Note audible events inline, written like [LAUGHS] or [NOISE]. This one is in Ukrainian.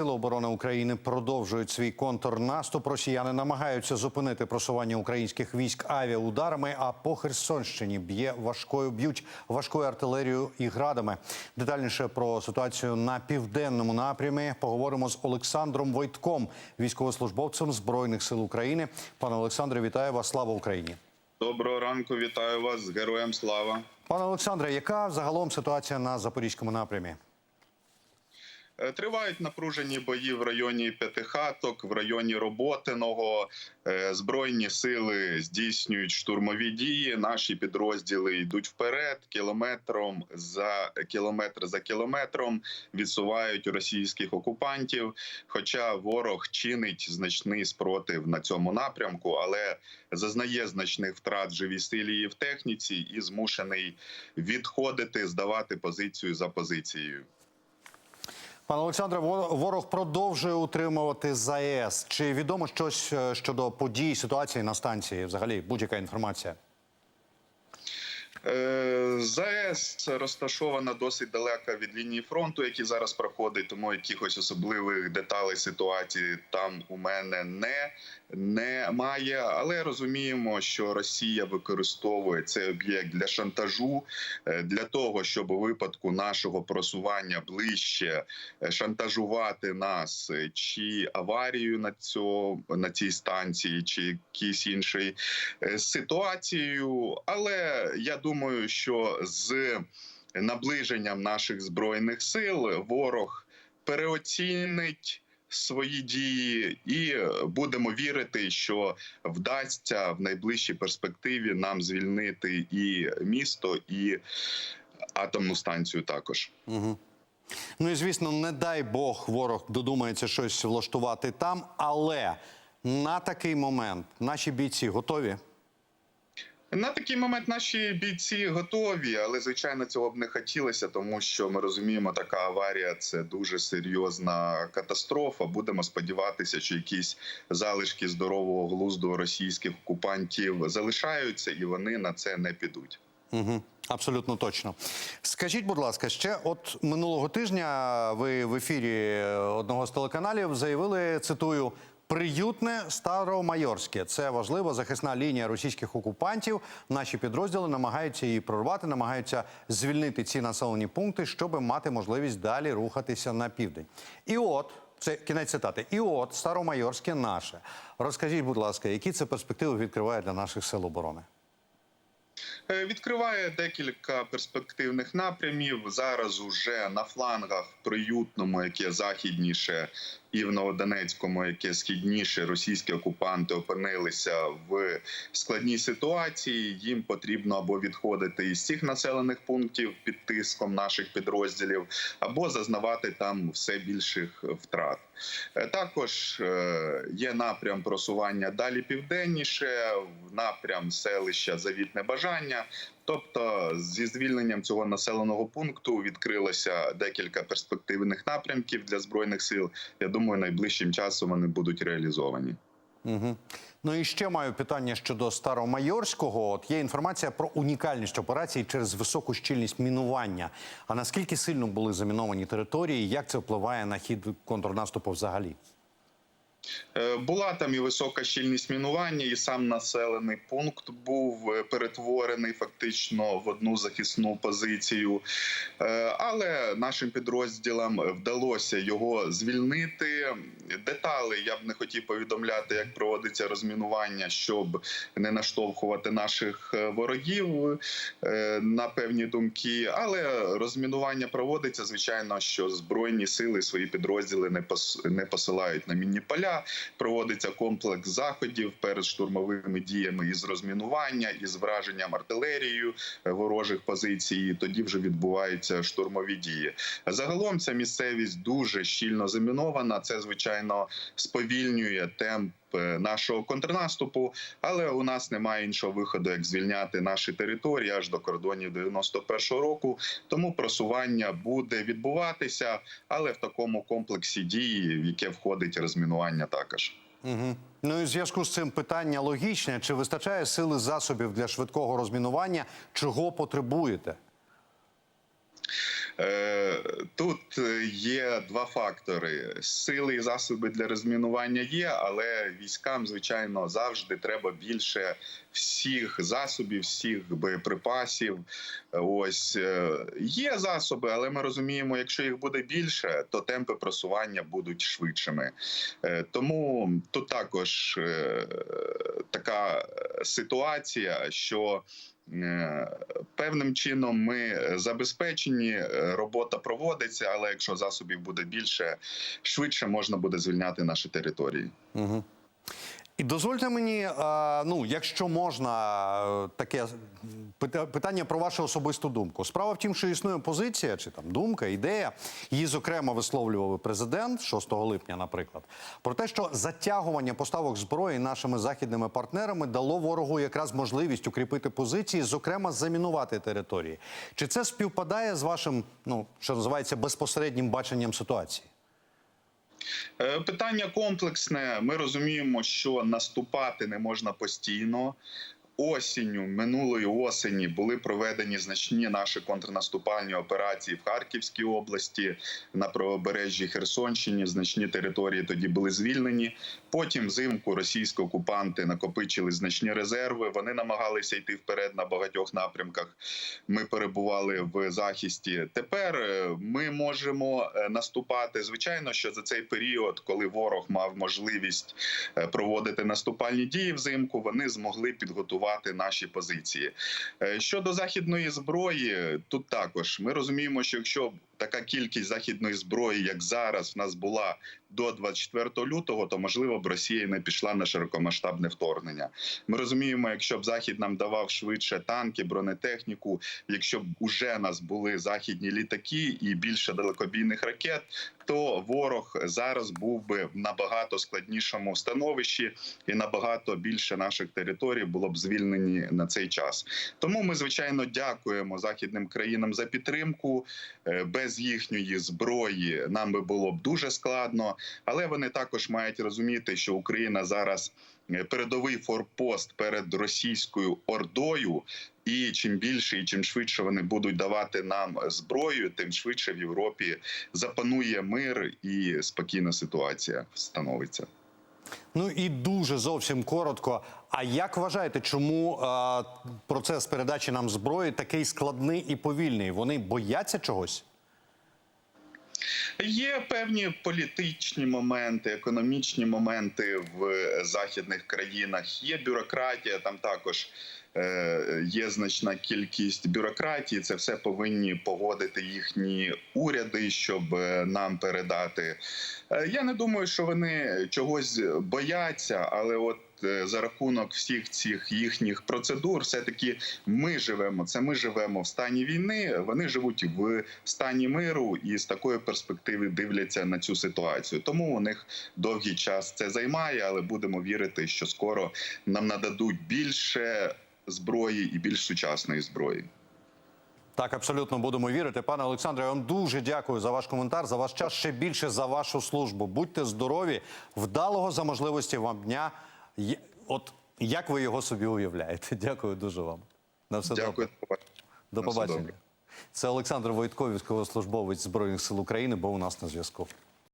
Сили оборони України продовжують свій контрнаступ. Росіяни намагаються зупинити просування українських військ авіаударами. А по Херсонщині б'є важкою б'ють важкою артилерією і градами. Детальніше про ситуацію на південному напрямі поговоримо з Олександром Войтком, військовослужбовцем збройних сил України. Пане Олександре, вітаю вас! Слава Україні! Доброго ранку, вітаю вас з героям слава. Пане Олександре, яка загалом ситуація на запорізькому напрямі? Е, Тривають напружені бої в районі П'ятихаток, в районі Роботиного. Е, Збройні сили здійснюють штурмові дії. Наші підрозділи йдуть вперед, кілометром за кілометр за кілометром відсувають російських окупантів. Хоча ворог чинить значний спротив на цьому напрямку, але зазнає значних втрат в живій силі і в техніці, і змушений відходити, здавати позицію за позицією. Пане Олександре, вор- ворог продовжує утримувати ЗАЕС. Чи відомо щось е, щодо подій, ситуації на станції? Взагалі, будь-яка інформація? Е, ЗАЕС розташована досить далеко від лінії фронту, який зараз проходить, тому якихось особливих деталей ситуації там у мене не немає. Але розуміємо, що Росія використовує цей об'єкт для шантажу, е, для того, щоб у випадку нашого просування ближче е, шантажувати нас чи аварію на цьому на цій станції, чи якійсь іншій е, ситуацією. Але я думаю, що з наближенням наших збройних сил ворог переоцінить. Свої дії, і будемо вірити, що вдасться в найближчій перспективі нам звільнити і місто, і атомну станцію також. Угу. Ну і звісно, не дай Бог, ворог додумається щось влаштувати там. Але на такий момент наші бійці готові. На такий момент наші бійці готові, але звичайно цього б не хотілося, тому що ми розуміємо, така аварія це дуже серйозна катастрофа. Будемо сподіватися, що якісь залишки здорового глузду російських окупантів залишаються, і вони на це не підуть. Угу. Абсолютно точно. Скажіть, будь ласка, ще от минулого тижня ви в ефірі одного з телеканалів заявили, цитую. Приютне Старомайорське це важлива захисна лінія російських окупантів. Наші підрозділи намагаються її прорвати, намагаються звільнити ці населені пункти, щоб мати можливість далі рухатися на південь. І от це кінець цитати. І от Старомайорське наше. Розкажіть, будь ласка, які це перспективи відкриває для наших сил оборони? Е, Відкриває декілька перспективних напрямів. Зараз уже на флангах приютному, яке західніше, і в Новодонецькому, яке східніше, російські окупанти опинилися в складній ситуації. Їм потрібно або відходити із цих населених пунктів під тиском наших підрозділів, або зазнавати там все більших втрат. Е, Також е, є напрям просування далі південніше, в напрям селища Завітне Бажання. Тобто, зі звільненням цього населеного пункту відкрилося декілька перспективних напрямків для збройних сил. Я думаю, найближчим часом вони будуть реалізовані. Угу. Ну і ще маю питання щодо Старомайорського. От є інформація про унікальність операції через високу щільність мінування. А наскільки сильно були заміновані території? Як це впливає на хід контрнаступу взагалі? Е, Була там і висока щільність мінування, і сам населений пункт був е, перетворений фактично в одну захисну позицію. Е, Але нашим підрозділам вдалося його звільнити. Детали я б не хотів повідомляти, як проводиться розмінування, щоб не наштовхувати наших ворогів на певні думки. Але розмінування проводиться. Звичайно, що збройні сили свої підрозділи не посилають на мінні поля. Проводиться комплекс заходів перед штурмовими діями із розмінування, із враженням артилерією е, ворожих позицій. Тоді вже відбуваються штурмові дії. Загалом ця місцевість дуже щільно замінована. Це звичайно сповільнює темп. Е, Нашого контрнаступу, але у нас немає іншого виходу, як звільняти наші території аж до кордонів 91-го року. Тому просування буде відбуватися, але в такому комплексі дії, в яке входить розмінування, також. Угу. Ну і в зв'язку з цим питання логічне: чи вистачає сили засобів для швидкого розмінування? Чого потребуєте? Е, Тут е, є два фактори: сили і засоби для розмінування є, але військам, звичайно, завжди треба більше всіх засобів, всіх боєприпасів. Ось е, є засоби, але ми розуміємо, якщо їх буде більше, то темпи просування будуть швидшими. Тому тут також така ситуація, що певним чином ми забезпечені, е, робота проводиться, але якщо засобів буде більше, швидше можна буде звільняти наші території. Угу. І дозвольте мені, е, ну, якщо можна, е, таке питання про вашу особисту думку. Справа в тім, що існує позиція чи там думка, ідея, її зокрема висловлював президент 6 липня, наприклад, про те, що затягування поставок зброї нашими західними партнерами дало ворогу якраз можливість укріпити позиції, зокрема замінувати території. Чи це співпадає з вашим, ну що називається, безпосереднім баченням ситуації? Е, Питання комплексне. Ми розуміємо, що наступати не можна постійно. Осінню минулої осені були проведені значні наші контрнаступальні операції в Харківській області на правобережжі Херсонщині. Значні території тоді були звільнені. Потім взимку російські окупанти накопичили значні резерви. Вони намагалися йти вперед на багатьох напрямках. Ми перебували в захисті. Тепер е, ми можемо е, наступати. Звичайно, що за цей період, коли ворог мав можливість е, проводити наступальні дії взимку, вони змогли підготувати наші позиції. Е, Щодо західної зброї, тут також ми розуміємо, що якщо така кількість західної зброї, як зараз, в нас була до 24 лютого, то можливо б Росія не пішла на широкомасштабне вторгнення. Ми розуміємо, якщо б захід нам давав швидше танки, бронетехніку, якщо б уже нас були західні літаки і більше далекобійних ракет, то ворог зараз був би в набагато складнішому становищі, і набагато більше наших територій було б звільнені на цей час. Тому ми звичайно дякуємо західним країнам за підтримку. Е, Без їхньої зброї нам би було б дуже складно, але вони також мають розуміти, що Україна зараз е, передовий форпост перед російською ордою. І чим більше і чим швидше вони будуть давати нам зброю, тим швидше в Європі запанує мир і спокійна ситуація встановиться. Ну і дуже зовсім коротко. А як вважаєте, чому е, процес передачі нам зброї такий складний і повільний? Вони бояться чогось? Є певні політичні моменти, економічні моменти в західних країнах. Є бюрократія, там також е, є значна кількість бюрократії. Це все повинні погодити їхні уряди, щоб е, нам передати. Е, Я не думаю, що вони чогось бояться, але от. Е, За рахунок всіх цих їхніх процедур, все таки ми живемо. Це ми живемо в стані війни. Вони живуть в стані миру і з такої перспективи дивляться на цю ситуацію. Тому у них довгий час це займає, але будемо вірити, що скоро нам нададуть більше зброї і більш сучасної зброї. Так, абсолютно будемо вірити. Пане Олександре, я вам дуже дякую за ваш коментар, за ваш час, ще більше за вашу службу. Будьте здорові, вдалого за можливості вам дня. От як ви його собі уявляєте? [LAUGHS] Дякую дуже вам. На все Дякую. добре. До побачення. Це Олександр Войтко, військовослужбовець Збройних сил України, був у нас на зв'язку.